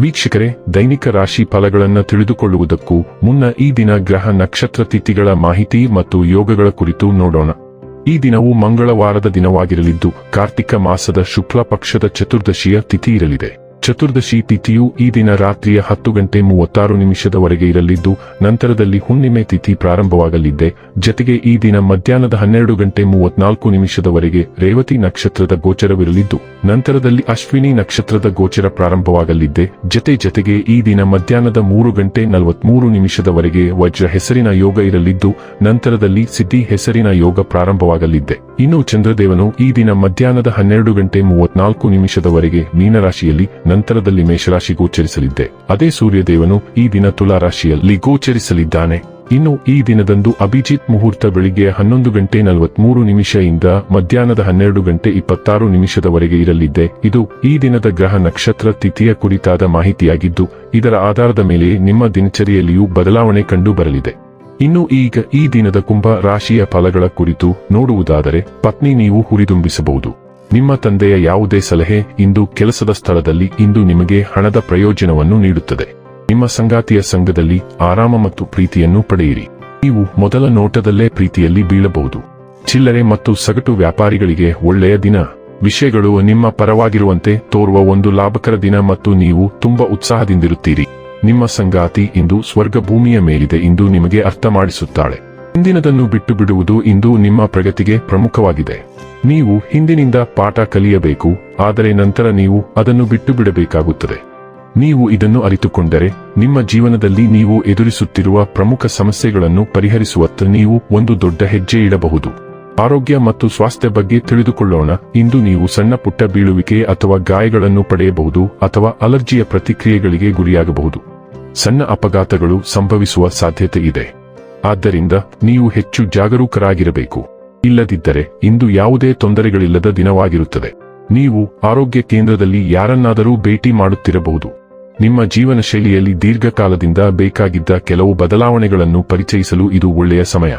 ವೀಕ್ಷಕರೇ, ದೈನಿಕ ರಾಶಿ ಫಲಗಳನ್ನು ತಿಳಿದುಕೊಳ್ಳುವುದಕ್ಕೂ ಮುನ್ನ ಈ ದಿನ ಗ್ರಹ ನಕ್ಷತ್ರ ತಿಥಿಗಳ ಮಾಹಿತಿ ಮತ್ತು ಯೋಗಗಳ ಕುರಿತು ನೋಡೋಣ. ಈ ದಿನವು ಮಂಗಳವಾರದ ದಿನವಾಗಿರಲಿದ್ದು, ಕಾರ್ತಿಕ ಮಾಸದ ಶುಕ್ಲ ಪಕ್ಷದ ಚತುರ್ದಶಿಯ ತಿಥಿ ಇರಲಿದೆ. ಚತುರ್ದಶಿ ತಿಥಿಯು ಈ ದಿನ ರಾತ್ರಿಯ ಹತ್ತು ಗಂಟೆ ಮೂವತ್ತಾರು ನಿಮಿಷದವರೆಗೆ ಇರಲಿದ್ದು, ನಂತರದಲ್ಲಿ ಹುಣ್ಣಿಮೆ ತಿಥಿ ಪ್ರಾರಂಭವಾಗಲಿದೆ. ಜತೆಗೆ ಈ ದಿನ ಮಧ್ಯಾಹ್ನದ ಹನ್ನೆರಡು ಗಂಟೆ ಮೂವತ್ನಾಲ್ಕು ನಿಮಿಷದವರೆಗೆ ರೇವತಿ ನಕ್ಷತ್ರದ ಗೋಚರವಿರಲಿದ್ದು, ನಂತರದಲ್ಲಿ ಅಶ್ವಿನಿ ನಕ್ಷತ್ರದ ಗೋಚರ ಪ್ರಾರಂಭವಾಗಲಿದ್ದೆ ಜತೆ ಜತೆಗೆ ಈ ದಿನ ಮಧ್ಯಾಹ್ನದ ಮೂರು ಗಂಟೆ ನಲವತ್ಮೂರು ನಿಮಿಷದವರೆಗೆ ವಜ್ರ ಹೆಸರಿನ ಯೋಗ ಇರಲಿದ್ದು, ನಂತರದಲ್ಲಿ ಸಿದ್ಧಿ ಹೆಸರಿನ ಯೋಗ ಪ್ರಾರಂಭವಾಗಲಿದ್ದೆ ಇನ್ನು ಚಂದ್ರದೇವನು ಈ ದಿನ ಮಧ್ಯಾಹ್ನದ ಹನ್ನೆರಡು ಗಂಟೆ ಮೂವತ್ನಾಲ್ಕು ನಿಮಿಷದವರೆಗೆ ಮೀನರಾಶಿಯಲ್ಲಿ ನಂತರದಲ್ಲಿ ಮೇಷರಾಶಿ ಗೋಚರಿಸಲಿದ್ದೆ ಅದೇ ಸೂರ್ಯದೇವನು ಈ ದಿನ ತುಲಾ ರಾಶಿಯಲ್ಲಿ ಗೋಚರಿಸಲಿದ್ದಾನೆ. ಇನ್ನು ಈ ದಿನದಂದು ಅಭಿಜಿತ್ ಮುಹೂರ್ತ ಬೆಳಿಗ್ಗೆ ಹನ್ನೊಂದು ಗಂಟೆ ನಲವತ್ಮೂರು ಇಂದ ಮಧ್ಯಾಹ್ನದ ಹನ್ನೆರಡು ಗಂಟೆ ಇಪ್ಪತ್ತಾರು ನಿಮಿಷದವರೆಗೆ ಇರಲಿದ್ದೆ. ಇದು ಈ ದಿನದ ಗ್ರಹ ನಕ್ಷತ್ರ ತಿಥಿಯ ಕುರಿತಾದ ಮಾಹಿತಿಯಾಗಿದ್ದು, ಇದರ ಆಧಾರದ ಮೇಲೆ ನಿಮ್ಮ ದಿನಚರಿಯಲ್ಲಿಯೂ ಬದಲಾವಣೆ ಕಂಡು ಬರಲಿದೆ ಇನ್ನು ಈಗ ಈ ದಿನದ ಕುಂಭ ರಾಶಿಯ ಫಲಗಳ ಕುರಿತು ನೋಡುವುದಾದರೆ, ಪತ್ನಿ ನೀವು ಹುರಿದುಂಬಿಸಬಹುದು. ನಿಮ್ಮ ತಂದೆಯ ಯಾವುದೇ ಸಲಹೆ ಇಂದು ಕೆಲಸದ ಸ್ಥಳದಲ್ಲಿ ಇಂದು ನಿಮಗೆ ಹಣದ ಪ್ರಯೋಜನವನ್ನು ನೀಡುತ್ತದೆ. ನಿಮ್ಮ ಸಂಗಾತಿಯ ಸಂಘದಲ್ಲಿ ಆರಾಮ ಮತ್ತು ಪ್ರೀತಿಯನ್ನು ಪಡೆಯಿರಿ. ನೀವು ಮೊದಲ ನೋಟದಲ್ಲೇ ಪ್ರೀತಿಯಲ್ಲಿ ಬೀಳಬಹುದು. ಚಿಲ್ಲರೆ ಮತ್ತು ಸಗಟು ವ್ಯಾಪಾರಿಗಳಿಗೆ ಒಳ್ಳೆಯ ದಿನ. ವಿಷಯಗಳು ನಿಮ್ಮ ಪರವಾಗಿರುವಂತೆ ತೋರುವ ಒಂದು ಲಾಭಕರ ದಿನ ಮತ್ತು ನೀವು ತುಂಬಾ ಉತ್ಸಾಹದಿಂದಿರುತ್ತೀರಿ. ನಿಮ್ಮ ಸಂಗಾತಿ ಇಂದು ಸ್ವರ್ಗ ಭೂಮಿಯ ಮೇಲಿದೆ ಇಂದು ನಿಮಗೆ ಅರ್ಥ ಮಾಡಿಸುತ್ತಾಳೆ ಹಿಂದಿನದನ್ನು ಬಿಟ್ಟು ಬಿಡುವುದು ಇಂದು ನಿಮ್ಮ ಪ್ರಗತಿಗೆ ಪ್ರಮುಖವಾಗಿದೆ. ನೀವು ಹಿಂದಿನಿಂದ ಪಾಠ ಕಲಿಯಬೇಕು, ಆದರೆ ನಂತರ ನೀವು ಅದನ್ನು ಬಿಟ್ಟು ಬಿಡಬೇಕಾಗುತ್ತದೆ ನೀವು ಇದನ್ನು ಅರಿತುಕೊಂಡರೆ, ನಿಮ್ಮ ಜೀವನದಲ್ಲಿ ನೀವು ಎದುರಿಸುತ್ತಿರುವ ಪ್ರಮುಖ ಸಮಸ್ಯೆಗಳನ್ನು ಪರಿಹರಿಸುವತ್ತ ನೀವು ಒಂದು ದೊಡ್ಡ ಹೆಜ್ಜೆ ಇಡಬಹುದು. ಆರೋಗ್ಯ ಮತ್ತು ಸ್ವಾಸ್ಥ್ಯ ಬಗ್ಗೆ ತಿಳಿದುಕೊಳ್ಳೋಣ. ಇಂದು ನೀವು ಸಣ್ಣ ಪುಟ್ಟ ಬೀಳುವಿಕೆ ಅಥವಾ ಗಾಯಗಳನ್ನು ಪಡೆಯಬಹುದು ಅಥವಾ ಅಲರ್ಜಿಯ ಪ್ರತಿಕ್ರಿಯೆಗಳಿಗೆ ಗುರಿಯಾಗಬಹುದು. ಸಣ್ಣ ಅಪಘಾತಗಳು ಸಂಭವಿಸುವ ಸಾಧ್ಯತೆ ಇದೆ. ಆದ್ದರಿಂದ ನೀವು ಹೆಚ್ಚು ಜಾಗರೂಕರಾಗಿರಬೇಕು. ಇಲ್ಲದಿದ್ದರೆ ಇಂದು ಯಾವುದೇ ತೊಂದರೆಗಳಿಲ್ಲದ ದಿನವಾಗಿರುತ್ತದೆ. ನೀವು ಆರೋಗ್ಯ ಕೇಂದ್ರದಲ್ಲಿ ಯಾರನ್ನಾದರೂ ಭೇಟಿ ಮಾಡುತ್ತಿರಬಹುದು. ನಿಮ್ಮ ಜೀವನ ಶೈಲಿಯಲ್ಲಿ ದೀರ್ಘಕಾಲದಿಂದ ಬೇಕಾಗಿದ್ದ ಕೆಲವು ಬದಲಾವಣೆಗಳನ್ನು ಪರಿಚಯಿಸಲು ಇದು ಒಳ್ಳೆಯ ಸಮಯ.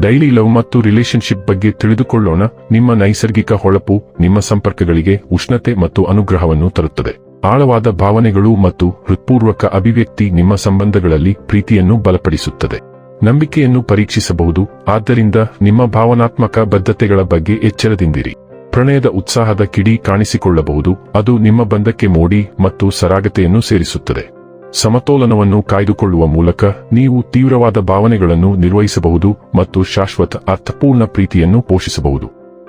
ಡೈಲಿ ಲವ್ ಮತ್ತು ರಿಲೇಶನ್ಶಿಪ್ ಬಗ್ಗೆ ತಿಳಿದುಕೊಳ್ಳೋಣ. ನಿಮ್ಮ ನೈಸರ್ಗಿಕ ಹೊಳಪು, ನಿಮ್ಮ ಸಂಪರ್ಕಗಳಿಗೆ ಉಷ್ಣತೆ ಮತ್ತು ಅನುಗ್ರಹವನ್ನು ತರುತ್ತದೆ. ಆಳವಾದ ಭಾವನೆಗಳು ಮತ್ತು ಹೃತ್ಪೂರ್ವಕ ಅಭಿವ್ಯಕ್ತಿ ನಿಮ್ಮ ಸಂಬಂಧಗಳಲ್ಲಿ ಪ್ರೀತಿಯನ್ನು ಬಲಪಡಿಸುತ್ತದೆ. ನಂಬಿಕೆಯನ್ನು ಪರೀಕ್ಷಿಸಬಹುದು. ಆದ್ದರಿಂದ ನಿಮ್ಮ ಭಾವನಾತ್ಮಕ ಬದ್ಧತೆಗಳ ಬಗ್ಗೆ ಎಚ್ಚರದಿಂದಿರಿ. ಪ್ರಣಯದ ಉತ್ಸಾಹದ ಕಿಡಿ ಕಾಣಿಸಿಕೊಳ್ಳಬಹುದು. ಅದು ನಿಮ್ಮ ಬಂಧಕ್ಕೆ ಮೋಡಿ ಮತ್ತು ಸರಾಗತೆಯನ್ನು ಸೇರಿಸುತ್ತದೆ. ಸಮತೋಲನವನ್ನು ಕಾಯ್ದುಕೊಳ್ಳುವ ಮೂಲಕ ನೀವು ತೀವ್ರವಾದ ಭಾವನೆಗಳನ್ನು ನಿರ್ವಹಿಸಬಹುದು ಮತ್ತು ಶಾಶ್ವತ, ಅರ್ಥಪೂರ್ಣ ಪ್ರೀತಿಯನ್ನು ಪೋಷಿಸಬಹುದು.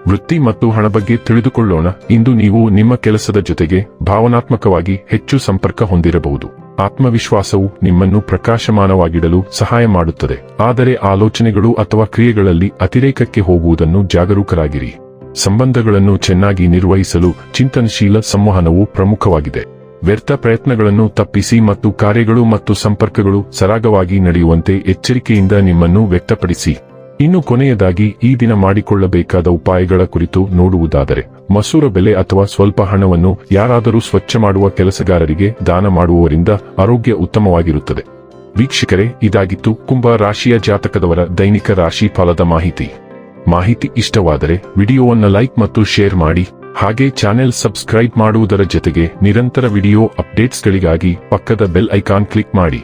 ವೃತ್ತಿ ಮತ್ತು ಹಣ ಬಗ್ಗೆ ತಿಳಿದುಕೊಳ್ಳೋಣ. ಇಂದು ನೀವು ನಿಮ್ಮ ಕೆಲಸದ ಜೊತೆಗೆ ಭಾವನಾತ್ಮಕವಾಗಿ ಹೆಚ್ಚು ಸಂಪರ್ಕ ಹೊಂದಿರಬಹುದು. ಆತ್ಮವಿಶ್ವಾಸವು ನಿಮ್ಮನ್ನು ಪ್ರಕಾಶಮಾನವಾಗಿಡಲು ಸಹಾಯ ಮಾಡುತ್ತದೆ. ಆದರೆ ಆಲೋಚನೆಗಳು ಅಥವಾ ಕ್ರಿಯೆಗಳಲ್ಲಿ ಅತಿರೇಕಕ್ಕೆ ಹೋಗುವುದನ್ನು ಜಾಗರೂಕರಾಗಿರಿ. ಸಂಬಂಧಗಳನ್ನು ಚೆನ್ನಾಗಿ ನಿರ್ವಹಿಸಲು ಚಿಂತನಶೀಲ ಸಂವಹನವು ಪ್ರಮುಖವಾಗಿದೆ. ವ್ಯರ್ಥ ಪ್ರಯತ್ನಗಳನ್ನು ತಪ್ಪಿಸಿ ಮತ್ತು ಕಾರ್ಯಗಳು ಮತ್ತು ಸಂಪರ್ಕಗಳು ಸರಾಗವಾಗಿ ನಡೆಯುವಂತೆ ಎಚ್ಚರಿಕೆಯಿಂದ ನಿಮ್ಮನ್ನು ವ್ಯಕ್ತಪಡಿಸಿ. ಇನ್ನು ಕೊನೆಯದಾಗಿ ಈ ದಿನ ಮಾಡಿಕೊಳ್ಳಬೇಕಾದ ಉಪಾಯಗಳ ಕುರಿತು ನೋಡುವುದಾದರೆ ಮಸೂರ ಬೆಲೆ ಅಥವಾ ಸ್ವಲ್ಪ ಹಣವನ್ನು ಯಾರಾದರೂ ಸ್ವಚ್ಛ ಮಾಡುವ ಕೆಲಸಗಾರರಿಗೆ ದಾನ ಮಾಡುವವರಿಂದ ಆರೋಗ್ಯ ಉತ್ತಮವಾಗಿರುತ್ತದೆ. ವೀಕ್ಷಕರೇ, ಇದಾಗಿತ್ತು ಕುಂಭ ರಾಶಿಯ ಜಾತಕದವರ ದೈನಿಕ ರಾಶಿ ಫಲದ ಮಾಹಿತಿ. ಮಾಹಿತಿ ಇಷ್ಟವಾದರೆ ವಿಡಿಯೋವನ್ನು ಲೈಕ್ ಮತ್ತು ಶೇರ್ ಮಾಡಿ, ಹಾಗೆ ಚಾನೆಲ್ ಸಬ್ಸ್ಕ್ರೈಬ್ ಮಾಡುವುದರ ಜೊತೆಗೆ ನಿರಂತರ ವಿಡಿಯೋ ಅಪ್ಡೇಟ್ಸ್ಗಳಿಗಾಗಿ ಪಕ್ಕದ ಬೆಲ್ ಐಕಾನ್ ಕ್ಲಿಕ್ ಮಾಡಿ.